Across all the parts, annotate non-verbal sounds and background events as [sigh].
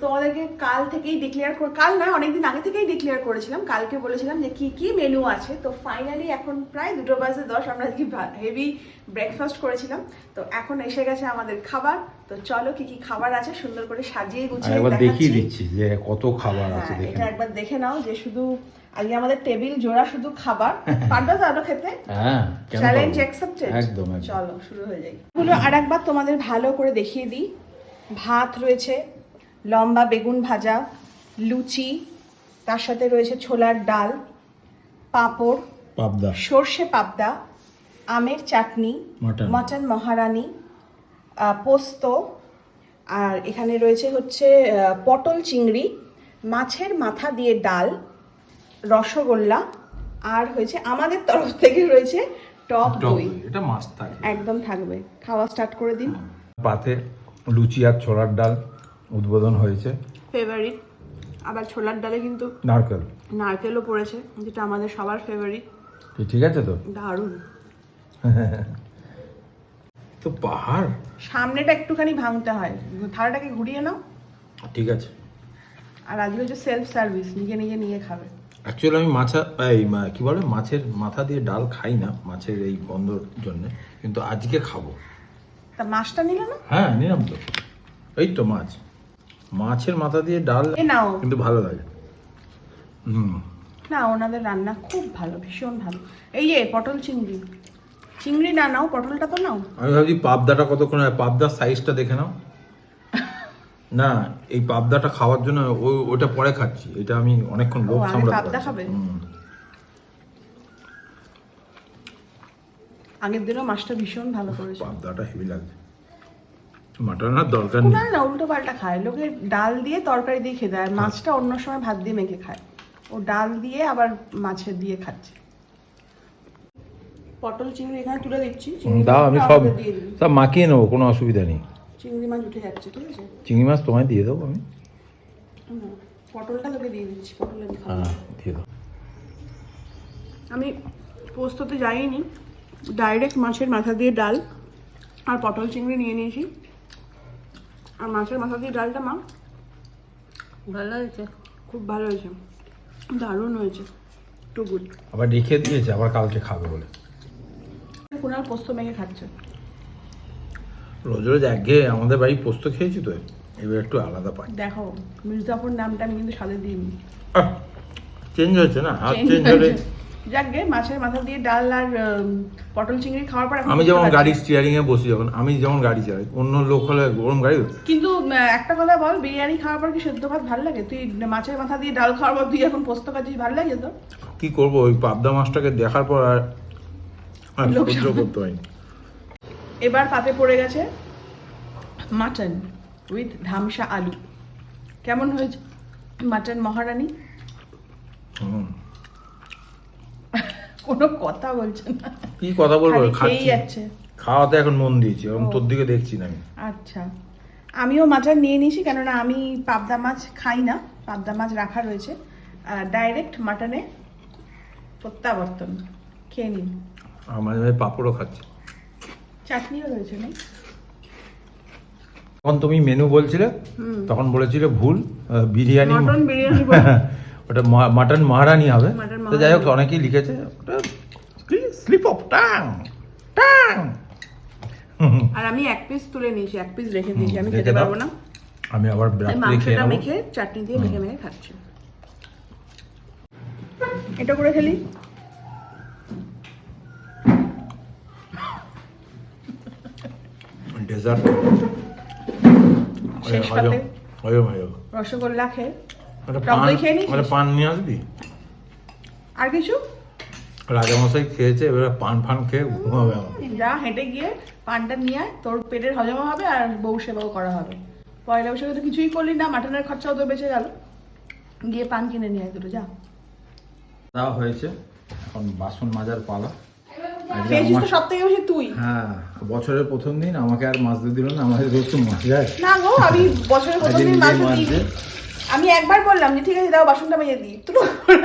তোমাদেরকে কাল থেকেই ডিক্লেয়ার করে কাল নয় অনেকদিন আগে থেকেই ডিক্লেয়ার করেছিলাম। কালকে বলেছিলাম যে কি কি মেনু আছে। তো ফাইনালি এখন প্রায় দুটো বাজে দশ আমরা আজকে হেভি ব্রেকফাস্ট করেছিলাম। তো এখন এসে গেছে আমাদের খাবার। তো চলো কি কি খাবার আছে সুন্দর করে সাজিয়ে গুছিয়ে একবার দেখিয়ে দিচ্ছি যে কত খাবার আছে হ্যাঁ, এটা একবার দেখে নাও যে শুধু আজকে আমাদের টেবিল জোড়া শুধু খাবার। [laughs] পারবে তো আরও খেতে? হ্যাঁ চ্যালেঞ্জ? অ্যাকসেপ্টেড একদম চলো শুরু হয়ে যাই এগুলো আরেকবার তোমাদের ভালো করে দেখিয়ে দিই। ভাত রয়েছে লম্বা বেগুন ভাজা লুচি তার সাথে রয়েছে ছোলার ডাল পাঁপড় পাবদা। সর্ষে পাবদা আমের চাটনি মটন। মহারানি পোস্ত আর এখানে রয়েছে হচ্ছে পটল চিংড়ি মাছের মাথা দিয়ে ডাল রসগোল্লা আর হয়েছে আমাদের তরফ থেকে রয়েছে টক দই। এটা মাছ থাকে। একদম থাকবে। খাওয়া স্টার্ট করে দিন। পাতে লুচি আর ছোলার ডাল উদ্বোধন হয়েছে। ফেভারিট আবার ছোলার ডালে কিন্তু নারকেল। নারকেলও পড়েছে যেটা আমাদের সবার ফেভারিট ঠিক আছে তো? দারুণ। [laughs] তো পাহাড়? সামনেটা একটুখানি ভাঙতে হয়। থালাটাকে ঘুরিয়ে নাও। ঠিক আছে। আর আজকে হচ্ছে সেলফ সার্ভিস নিজে নিজে নিয়ে খাবে। অ্যাকচুয়ালি আমি মাছা এই কি বলে? মাছের মাথা দিয়ে ডাল খাই না মাছের এই গন্ধর জন্য কিন্তু আজকে খাব। তা মাছটা নিলে না? হ্যাঁ নিলাম তো। এই তো মাছ। মাছের মাথা দিয়ে ডাল নাও। কিন্তু ভালো লাগে। হুম। না ওনাদের রান্না খুব ভালো ভীষণ ভালো। এই যে পটল চিংড়ি। চিংড়ি না নাও পটলটা তো নাও। আমি ভাবছি পাবদাটা কতক্ষণ হয়? পাবদার সাইজটা দেখে নাও। [laughs] না এই পাবদাটা খাওয়ার জন্য ওটা পরে খাচ্ছি। এটা আমি অনেকক্ষণ লোভ সামলাতে পাবদা খাবে? আগের দিনও মাছটা ভীষণ ভালো করেছে পাবদাটা হেভি লাগছে। মাটনের দরকার নেই। না উল্টো পাল্টা খায়। লোকে ডাল দিয়ে তরকারি দিয়ে খেতে আর মাছটা অন্য সময় ভাত দিয়ে মেখে খায়। ও ডাল দিয়ে আবার মাছের দিয়ে খাচ্ছে। পটল চিংড়ি এখানে তুলে দিচ্ছি। দাও আমি সব সব মাখিয়ে নেব কোনো অসুবিধা নেই। চিংড়ি মাছ উঠে যাচ্ছে ঠিক আছে? চিংড়ি মাছ তোমায় দিয়ে দেবো আমি। পটলটা তোকে দিয়ে দিচ্ছি পটল হ্যাঁ দিয়ে দেবো আমি পোস্ততে যাইনি। ডাইরেক্ট মাছের মাথা দিয়ে ডাল আর পটল চিংড়ি নিয়ে নিয়েছি। আর মাছের মাথা দিয়ে ডালটা মা? ভালো হয়েছে। খুব ভালো হয়েছে। দারুণ হয়েছে। টু গুড আবার রেখে দিয়েছে আবার কালকে খাবে বলে। কুনাল পোস্ত মেখে খাচ্ছে? রোজ রোজ একঘেয়ে আমাদের বাড়ি পোস্ত খেয়েছি তো এবার একটু আলাদা পাই। দেখো মির্জাপুর নামটা আমি কিন্তু সাথে দিইনি। চেঞ্জ হয়েছে না? আর চেঞ্জ হলে। যাকগে মাছের মাথা দিয়ে ডাল আর পটল চিংড়ি খাওয়ার পর আমি যেমন পারছি। গাড়ির স্টিয়ারিং এ বসি যখন আমি যেমন গাড়ি চালাই অন্য লোক হলে গরম গাড়ি কিন্তু একটা কথা বল বিরিয়ানি খাওয়ার পর কি সেদ্ধ ভাত ভালো লাগে? তুই মাছের মাথা দিয়ে ডাল খাওয়ার পর তুই এখন পোস্ত খাচ্ছিস ভালো লাগে তো কি করব ওই পাবদা মাছটাকে দেখার পর আর আর সহ্য করতে হয়নি এবার পাতে পড়ে গেছে মাটন উইথ ধামসা আলু। কেমন হয়েছে মাটন মহারানী? হুম। কোনো কথা বলছে না। কি কথা বলব? খাচ্ছি। যাচ্ছে। খাওয়াতে এখন মন দিয়েছি ও। তোর দিকে দেখছি না আমি। আচ্ছা। আমিও মাটন নিয়ে নিয়েছি কেননা আমি পাবদা মাছ খাই না পাবদা মাছ রাখা রয়েছে। ডাইরেক্ট মাটনে প্রত্যাবর্তন। খেয়ে নিন। মাঝে মাঝে পাঁপড়ও খাচ্ছি। চাটনিও রয়েছে না তখন তুমি মেনু বলছিলে তখন বলেছিলে ভুল বিরিয়ানি মটন বিরিয়ানি। [laughs] ওটা মাটন মহারানি হবে। তো যাই হোক অনেকেই লিখেছে ওটা স্লিপ অফ টাং টাং। আর আমি এক পিস তুলে নিয়েছি এক পিস রেখে দিয়েছি আমি খেতে পারব না। আমি আবার রাত্রে খেয়ে নেব। মেখে চাটনি দিয়ে মেখে মেখে খাচ্ছি। এটা করে খেলি ডেজার্ট রসগোল্লা খেয়ে। পান দই খেয়ে নিয়েছিস? একটা পান নিয়ে আসবি? আর কিছু? রাজামশাই খেয়েছে এবার পান ফান খেয়ে ঘুমাবে আমার যা হেঁটে গিয়ে পানটা নিয়ে আয় তোর পেটের হজমও হবে আর বউ সেবাও করা হবে। পয়লা বৈশাখে তো কিছুই করলি না মাটনের খরচাও তো বেঁচে গেল। গিয়ে পান কিনে নিয়ে আয় দুটো যা। দেওয়া হয়েছে এখন বাসন মাজার পালা। আজকে খেয়েছিস সব থেকে বেশি তুই? হ্যাঁ বছরের প্রথম দিন আমাকে আর মাজতে দিল না আমাদের রোজ তো মাছ। যায় না গো আমি বছরের প্রথম দিন মাছ মাজছে আমি একবার বললাম যে ঠিক আছে দাও বাসনটা মেজে দিই। তুলো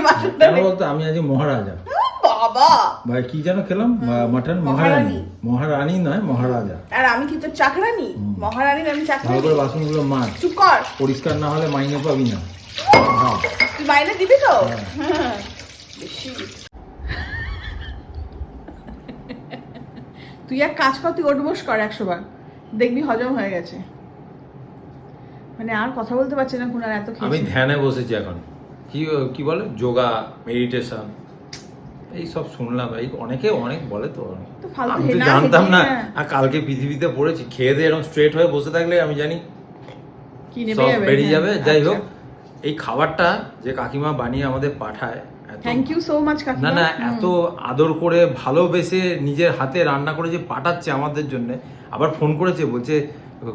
বাসনটা বলতো আমি আজ মহারাজা। বাবা! ভাই কি যেন খেলাম? মাটন? মহারানী। মহারানী। মহারানী নয় মহারাজা। আর আমি কি তোর চাকরানি? হুম। মহারানীর আমি ভালো চাকরানি করে বাসনগুলো মার চুপ কর। পরিষ্কার না হলে মাইনে পাবি না। তুই মাইনে দিবি তো? হ্যাঁ। তুই এক কাজ কর তুই ওঠবোস কর একশো বার। দেখবি হজম হয়ে গেছে। মানে আর কথা বলতে পারছি না কুনার এত আমি ধ্যানে বসেছি এখন। কি কি বলে? যোগা মেডিটেশন এই সব শুনলাম। এই অনেকে অনেক বলে তো। আমি তো জানতাম না। হ্যাঁ। আর কালকে পৃথিবীতে পড়েছি। খেয়ে দিয়ে এরকম স্ট্রেট হয়ে বসে থাকলে আমি জানি কি সব বেরিয়ে যাবে। যাই হোক আচ্ছা। এই খাবারটা যে কাকিমা বানিয়ে আমাদের পাঠায় থ্যাংক ইউ সো মাচ কাকিমা। না না এত আদর করে ভালোবেসে নিজের হাতে রান্না করে যে পাঠাচ্ছে আমাদের জন্য আবার ফোন করেছে বলছে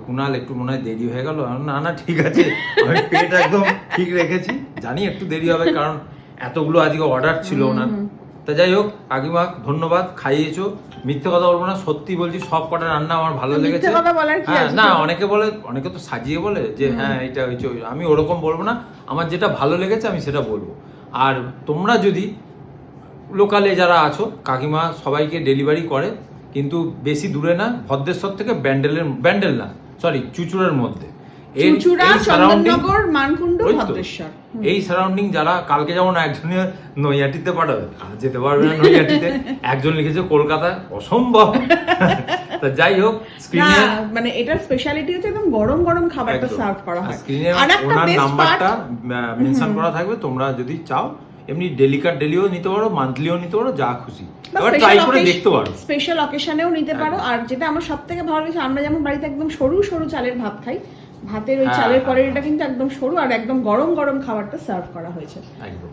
কুনাল একটু মনে হয় দেরি হয়ে গেল। না না ঠিক আছে আমি পেট একদম ঠিক রেখেছি। জানি একটু দেরি হবে কারণ এতগুলো আজকে অর্ডার ছিল ওনার। তা যাই হোক কাকিমা ধন্যবাদ খাইয়েছো। মিথ্যে কথা বলব না সত্যি বলছি সব কটা রান্না আমার ভালো লেগেছে। হ্যাঁ না অনেকে বলে অনেকে তো সাজিয়ে বলে যে হ্যাঁ এটা হয়েছে আমি ওরকম বলব না আমার যেটা ভালো লেগেছে আমি সেটা বলব। আর তোমরা যদি লোকালে যারা আছো কাকিমা সবাইকে ডেলিভারি করে কিন্তু বেশি দূরে না ভদ্রেশ্বর থেকে ব্যান্ডেলের ব্যান্ডেল না সরি চুচুড়ের মধ্যে। এই- সারাউন্ডিং যারা কালকে যেমন একজনে নৈয়াটিতে পাঠাবে যেতে পারবে না নৈয়াটিতে একজন লিখেছে কলকাতায় অসম্ভব। তা যাই হোক স্ক্রিনে মানে এটার স্পেশালিটি হচ্ছে একদম গরম গরম খাবারটা সার্ভ করা হয়। স্ক্রিনে ওনার নাম্বারটা মেনশন করা থাকবে তোমরা যদি চাও এমনি ডেলিকার ডেলিও নিতে পারো মান্থলিও নিতে পারো যা খুশি। এবার ট্রাই করে দেখতে পারো। স্পেশাল অকেশনেও নিতে পারো। আর যেটা আমার সব থেকে ভালো লাগছে আমরা যেমন বাড়িতে একদম সরু সরু চালের ভাত খাই ভাতের ওই হ্যাঁ, চালের হ্যাঁ। পরের এটা কিন্তু একদম সরু আর একদম গরম গরম খাবারটা সার্ভ করা হয়েছে।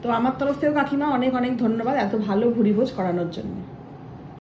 তো আমার তরফ থেকেও কাকিমা অনেক অনেক ধন্যবাদ এত ভালো ভুরিভোজ করানোর জন্য।